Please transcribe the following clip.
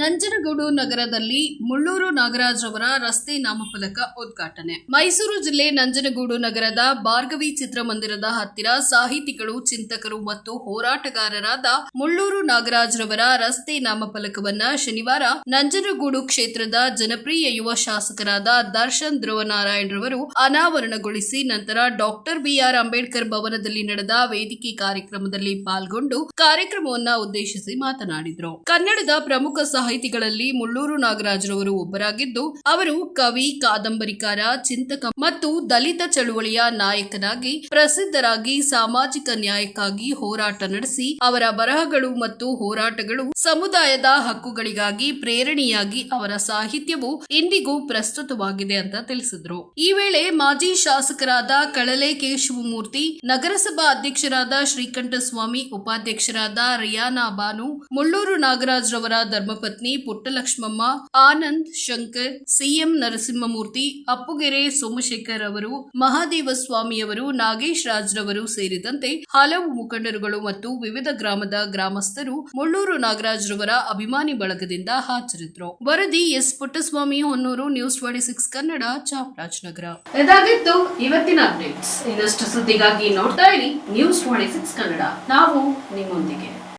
ನಂಜನಗೂಡು ನಗರದಲ್ಲಿ ಮುಳ್ಳೂರು ನಾಗರಾಜ್ ಅವರ ರಸ್ತೆ ನಾಮಫಲಕ ಉದ್ಘಾಟನೆ. ಮೈಸೂರು ಜಿಲ್ಲೆ ನಂಜನಗೂಡು ನಗರದ ಭಾರ್ಗವಿ ಚಿತ್ರಮಂದಿರದ ಹತ್ತಿರ ಸಾಹಿತಿಗಳು, ಚಿಂತಕರು ಮತ್ತು ಹೋರಾಟಗಾರರಾದ ಮುಳ್ಳೂರು ನಾಗರಾಜ್ ರವರ ರಸ್ತೆ ನಾಮಫಲಕವನ್ನ ಶನಿವಾರ ನಂಜನಗೂಡು ಕ್ಷೇತ್ರದ ಜನಪ್ರಿಯ ಯುವ ಶಾಸಕರಾದ ದರ್ಶನ್ ಧ್ರುವನಾರಾಯಣ್ ರವರು ಅನಾವರಣಗೊಳಿಸಿ ನಂತರ ಡಾಕ್ಟರ್ ಬಿಆರ್ ಅಂಬೇಡ್ಕರ್ ಭವನದಲ್ಲಿ ನಡೆದ ವೇದಿಕೆ ಕಾರ್ಯಕ್ರಮದಲ್ಲಿ ಪಾಲ್ಗೊಂಡು ಕಾರ್ಯಕ್ರಮವನ್ನ ಉದ್ದೇಶಿಸಿ ಮಾತನಾಡಿದರು. ಕನ್ನಡದ ಪ್ರಮುಖ ಸಾಹಿತಿಗಳಲ್ಲಿ ಮುಳ್ಳೂರು ನಾಗರಾಜರವರು ಒಬ್ಬರಾಗಿದ್ದು, ಅವರು ಕವಿ, ಕಾದಂಬರಿಕಾರ, ಚಿಂತಕ ಮತ್ತು ದಲಿತ ಚಳುವಳಿಯ ನಾಯಕನಾಗಿ, ಪ್ರಸಿದ್ಧರಾಗಿ ಸಾಮಾಜಿಕ ನ್ಯಾಯಕ್ಕಾಗಿ ಹೋರಾಟ ನಡೆಸಿ, ಅವರ ಬರಹಗಳು ಮತ್ತು ಹೋರಾಟಗಳು ಸಮುದಾಯದ ಹಕ್ಕುಗಳಿಗಾಗಿ ಪ್ರೇರಣೆಯಾಗಿ ಅವರ ಸಾಹಿತ್ಯವು ಇಂದಿಗೂ ಪ್ರಸ್ತುತವಾಗಿದೆ ಅಂತ ತಿಳಿಸಿದ್ರು. ಈ ವೇಳೆ ಮಾಜಿ ಶಾಸಕರಾದ ಕಳಲೆ ಕೇಶವಮೂರ್ತಿ, ನಗರಸಭಾ ಅಧ್ಯಕ್ಷರಾದ ಶ್ರೀಕಂಠಸ್ವಾಮಿ, ಉಪಾಧ್ಯಕ್ಷರಾದ ರಿಯಾನಾ ಬಾನು, ಮುಳ್ಳೂರು ನಾಗರಾಜ್ ರವರ ಧರ್ಮಪತ್ನಿ ಪುಟ್ಟಲಕ್ಷ್ಮಮ್ಮ, ಆನಂದ್, ಶಂಕರ್, ಸಿಎಂ ನರಸಿಂಹಮೂರ್ತಿ, ಅಪ್ಪುಗೆರೆ ಸೋಮಶೇಖರ್ ಅವರು ಮಹಾದೇವ ಸ್ವಾಮಿಯವರು ನಾಗೇಶ್ ರಾಜ್ರವರು ಸೇರಿದಂತೆ ಹಲವು ಮುಖಂಡರುಗಳು ಮತ್ತು ವಿವಿಧ ಗ್ರಾಮದ ಗ್ರಾಮಸ್ಥರು ಮುಳ್ಳೂರು ನಾಗರಾಜ್ ರವರ ಅಭಿಮಾನಿ ಬಳಗದಿಂದ ಹಾಜರಿದ್ದರು. ವರದಿ S. Puttaswamy, Honnur, news twenty six, Kannada, Chamarajanagar. ಇದಾಗಿತ್ತು ಇವತ್ತಿನ ಅಪ್ಡೇಟ್ಸ್. ಇನ್ನಷ್ಟು ಸುದ್ದಿಗಾಗಿ ನೋಡ್ತಾ ಇರಿ ನ್ಯೂಸ್ ಟ್ವೆಂಟಿ ಸಿಕ್ಸ್ ಕನ್ನಡ. ನಾವು ನಿಮ್ಮೊಂದಿಗೆ.